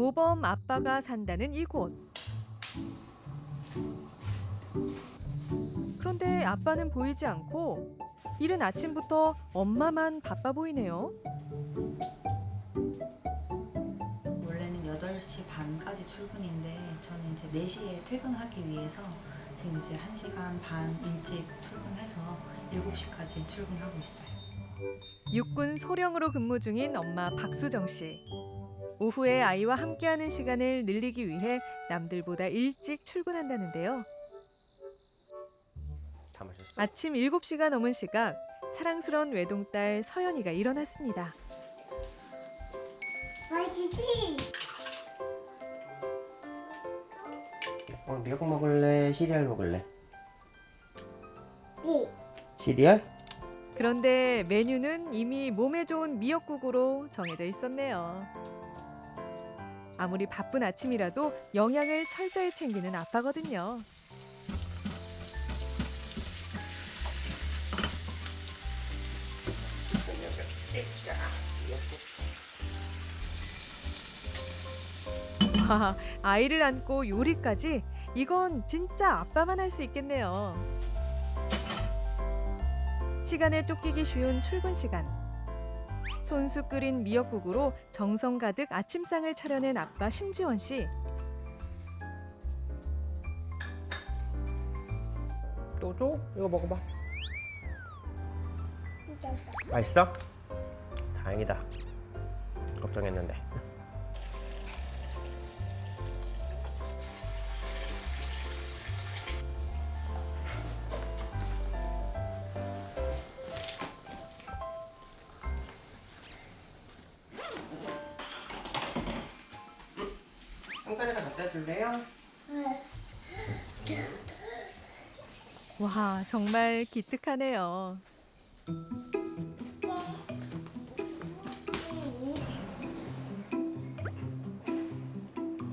모범 아빠가 산다는 이곳. 그런데 아빠는 보이지 않고 이른 아침부터 엄마만 바빠 보이네요. 원래는 8시 반까지 출근인데 저는 이제 4시에 퇴근하기 위해서 지금 이제 1시간 반 일찍 출근해서 7시까지 출근하고 있어요. 육군 소령으로 근무 중인 엄마 박수정 씨. 오후에 아이와 함께하는 시간을 늘리기 위해 남들보다 일찍 출근한다는데요. 다 마셨어? 아침 7시가 넘은 시각 사랑스러운 외동딸 서연이가 일어났습니다. 맛있지? 어, 미역 먹을래? 시리얼 먹을래? 지. 시리얼? 그런데 메뉴는 이미 몸에 좋은 미역국으로 정해져 있었네요. 아무리 바쁜 아침이라도 영양을 철저히 챙기는 아빠거든요. 와, 아이를 안고 요리까지 이건 진짜 아빠만 할 수 있겠네요. 시간에 쫓기기 쉬운 출근 시간. 손수 끓인 미역국으로 정성 가득 아침상을 차려낸 아빠 심지원 씨. 또 줘? 이거 먹어봐. 맛있어? 다행이다. 걱정했는데. 갖다 줄래요? 와, 정말 기특하네요.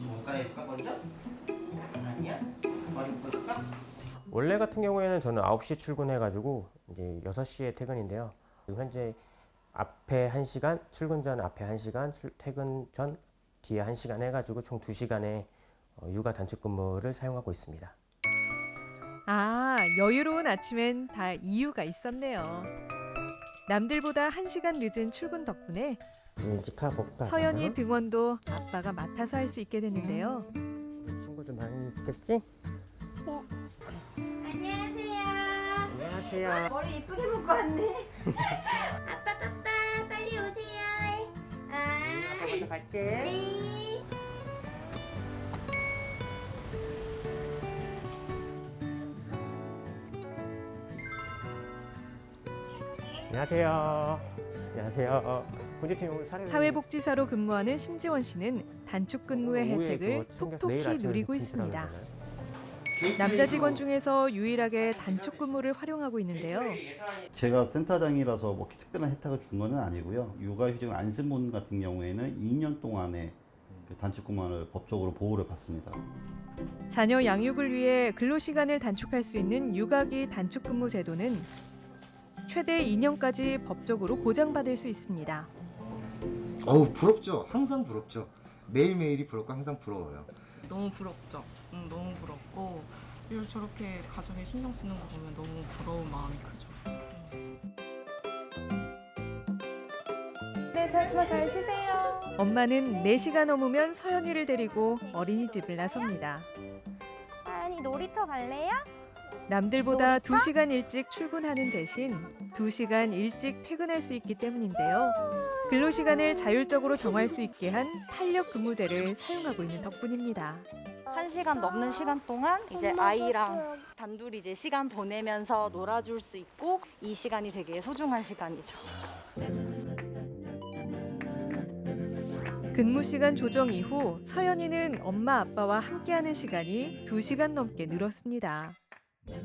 뭔가 해볼까 먼저? 아니야? 머리 묶을까? 원래 같은 경우에는 저는 9시 출근해가지고 이제 6시에 퇴근인데요. 현재 앞에 1시간, 출근 전 앞에 1시간, 출- 퇴근 전 뒤에 1시간 해가지고 총 2시간의 어, 육아 단축 근무를 사용하고 있습니다. 아, 여유로운 아침엔 다 이유가 있었네요. 남들보다 한시간 늦은 출근 덕분에? 서연이 등원도 아빠가 맡아서 할 수 있게 됐는데요. 친구들 많이 있겠지? 안녕하세요. 안녕하세요. 머리 예쁘게 묶고 왔네. 아빠 빠빠 빨리 오세요. 아. 먼저 갈게. 네. 안녕하세요. 안녕하세요. 본주팀 오늘 사례 사회복지사로 근무하는 심지원 씨는 단축 근무의 혜택을 톡톡히 누리고 있습니다. 남자 직원 중에서 유일하게 단축 근무를 활용하고 있는데요. 제가 센터장이라서 뭐 특별한 혜택을 준 건 아니고요. 육아휴직을 안 쓴 분 같은 경우에는 2년 동안의 그 단축 근무를 법적으로 보호를 받습니다. 자녀 양육을 위해 근로 시간을 단축할 수 있는 육아기 단축 근무 제도는 최대 2년까지 법적으로 보장받을 수 있습니다. 어우 부럽죠. 항상 부럽죠. 매일매일이 부럽고 항상 부러워요. 너무 부럽죠. 응, 너무 부럽고 그리고 저렇게 가정에 신경 쓰는 거 보면 너무 부러운 마음이 크죠. 엄마는 4시가 넘으면 서연이를 데리고 어린이집을 나섭니다. 아니 놀이터 갈래요? 남들보다 2시간 일찍 출근하는 대신 2시간 일찍 퇴근할 수 있기 때문인데요. 근로 시간을 자율적으로 정할 수 있게 한 탄력 근무제를 사용하고 있는 덕분입니다. 한 시간 넘는 시간 동안 이제 아이랑 단둘이 이제 시간 보내면서 놀아줄 수 있고 이 시간이 되게 소중한 시간이죠. 근무 시간 조정 이후 서연이는 엄마 아빠와 함께하는 시간이 2시간 넘게 늘었습니다.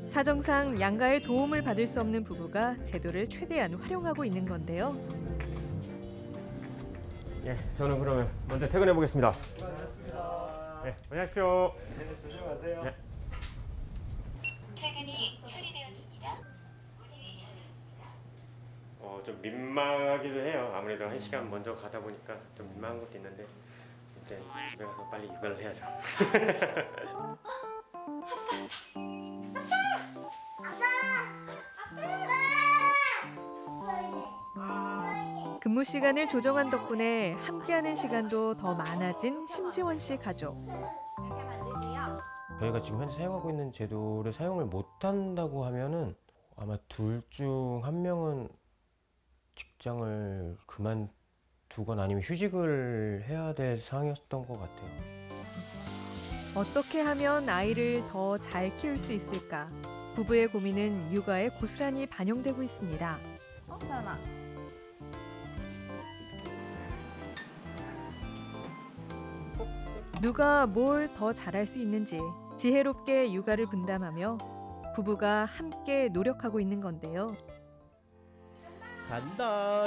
사정상 양가의 도움을 받을 수 없는 부부가 제도를 최대한 활용하고 있는 건데요. 예, 저는 그러면 먼저 퇴근해 보겠습니다. 수고하셨습니다. 네, 안녕하십시오. 조심하세요. 네. 퇴근이 처리되었습니다. 문이 열렸습니다. 어, 좀 민망하기도 해요. 아무래도 한 시간 먼저 가다 보니까 좀 민망한 것도 있는데 이제 집에 가서 빨리 육아를 해야죠. 근무 시간을 조정한 덕분에 함께하는 시간도 더 많아진 심지원 씨 가족. 저희가 지금 현재 사용하고 있는 제도를 사용을 못 한다고 하면은 아마 둘 중 한 명은 직장을 그만두거나 아니면 휴직을 해야 될 상황이었던 것 같아요. 어떻게 하면 아이를 더 잘 키울 수 있을까? 부부의 고민은 육아에 고스란히 반영되고 있습니다. 어, 서연아. 누가 뭘 더 잘할 수 있는지 지혜롭게 육아를 분담하며 부부가 함께 노력하고 있는 건데요. 간다.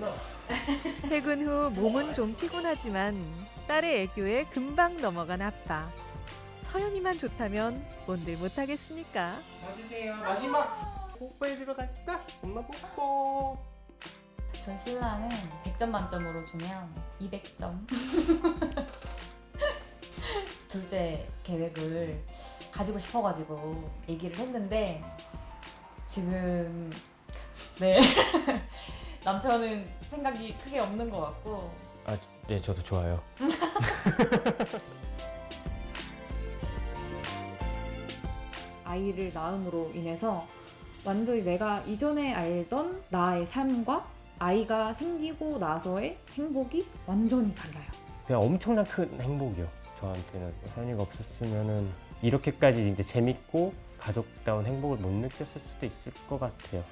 퇴근 후 몸은 좀 피곤하지만 딸의 애교에 금방 넘어간 아빠. 서연이만 좋다면 뭔들 못하겠습니까? 봐주세요. 마지막. 뽀뽀해주러 갈까? 엄마 뽀뽀. 저희 신랑은 100점 만점으로 주면 200점. 둘째 계획을 가지고 싶어가지고 얘기를 했는데 지금 네 남편은 생각이 크게 없는 것 같고 아, 네, 저도 좋아요. 아이를 낳음으로 인해서 완전히 내가 이전에 알던 나의 삶과 아이가 생기고 나서의 행복이 완전히 달라요. 그냥 엄청난 큰 행복이요. 저한테는 서연이가 없었으면은 이렇게까지 이제 재밌고 가족다운 행복을 못 느꼈을 수도 있을 것 같아요.